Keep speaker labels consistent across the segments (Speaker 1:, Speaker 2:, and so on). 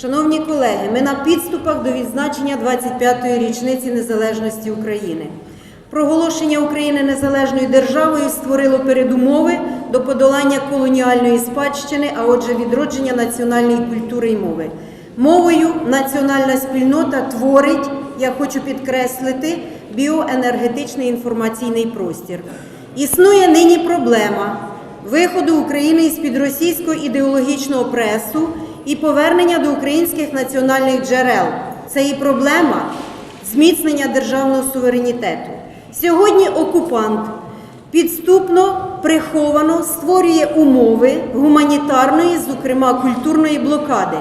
Speaker 1: Шановні колеги, ми на підступах до відзначення 25-ї річниці незалежності України. Проголошення України незалежною державою створило передумови до подолання колоніальної спадщини, а отже, відродження національної культури і мови. Мовою національна спільнота творить, я хочу підкреслити, біоенергетичний інформаційний простір. Існує нині проблема виходу України із під російського ідеологічного пресу і повернення до українських національних джерел. Це і проблема зміцнення державного суверенітету. Сьогодні окупант підступно приховано створює умови гуманітарної, зокрема культурної блокади,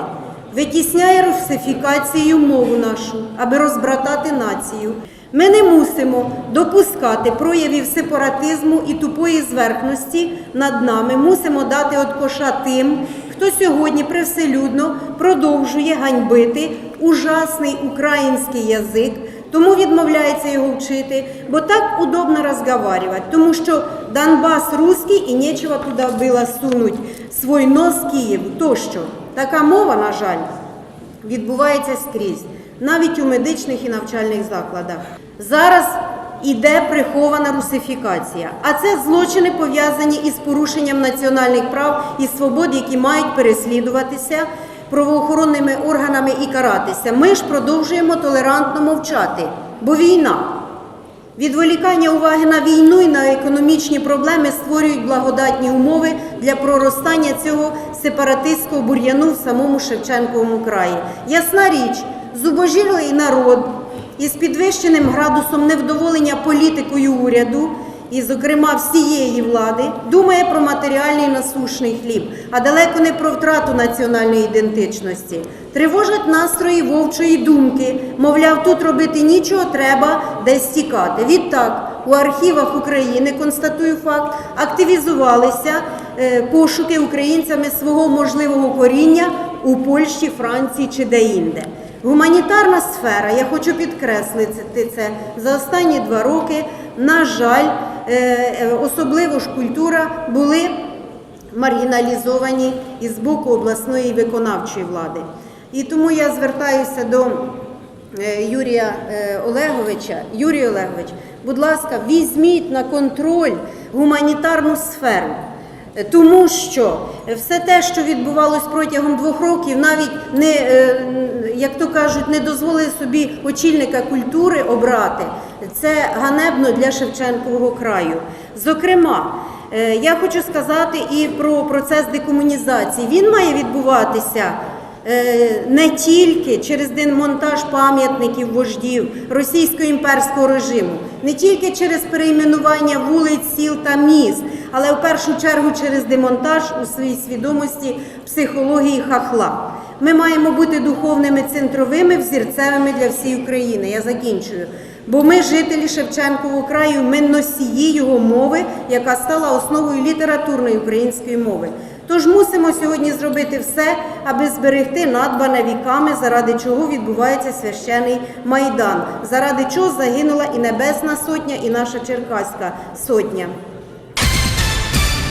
Speaker 1: витісняє русифікацію мову нашу, аби розбратати націю. Ми не мусимо допускати проявів сепаратизму і тупої зверхності над нами. Мусимо дати откоша тим, хто сьогодні привселюдно продовжує ганьбити ужасний український язик, тому відмовляється його вчити, бо так удобно розговаривати, тому що Донбас русський і нічого туди було сунуть свій нос Києву тощо. Така мова, на жаль, відбувається скрізь, навіть у медичних і навчальних закладах. Зараз іде прихована русифікація, а це злочини пов'язані із порушенням національних прав і свобод, які мають переслідуватися правоохоронними органами і каратися. Ми ж продовжуємо толерантно мовчати, бо війна. Відволікання уваги на війну і на економічні проблеми створюють благодатні умови для проростання цього сепаратистського бур'яну в самому Шевченковому краї. Ясна річ, зубожілий народ із підвищеним градусом невдоволення політикою уряду, і, зокрема, всієї влади, думає про матеріальний насушний хліб, а далеко не про втрату національної ідентичності. Тривожать настрої вовчої думки, мовляв, тут робити нічого, треба десь тікати. Відтак, у архівах України, констатую факт, активізувалися е, пошуки українцями свого можливого коріння у Польщі, Франції чи де-інде. Гуманітарна сфера, я хочу підкреслити це за останні два роки, на жаль, е, е, особливо ж культура були маргіналізовані із боку обласної виконавчої влади. І тому я звертаюся до е, Юрія Олеговича. Юрій Олегович, будь ласка, візьміть на контроль гуманітарну сферу. Тому що все те, що відбувалось протягом двох років, навіть не, е, як то кажуть, не дозволили собі очільника культури обрати. Це ганебно для Шевченкового краю. Зокрема, е, я хочу сказати і про процес декомунізації. Він має відбуватися не тільки через демонтаж пам'ятників вождів російського імперського режиму, не тільки через перейменування вулиць, сіл та міст, але в першу чергу через демонтаж у своїй свідомості психології хахла. Ми маємо бути духовними центровими, взірцевими для всієї України. Я закінчую. Бо ми, жителі Шевченкового краю, ми носії його мови, яка стала основою літературної української мови. Тож мусимо сьогодні зробити все, аби зберегти надбане віками, заради чого відбувається священий майдан, заради чого загинула і Небесна Сотня, і наша Черкаська Сотня.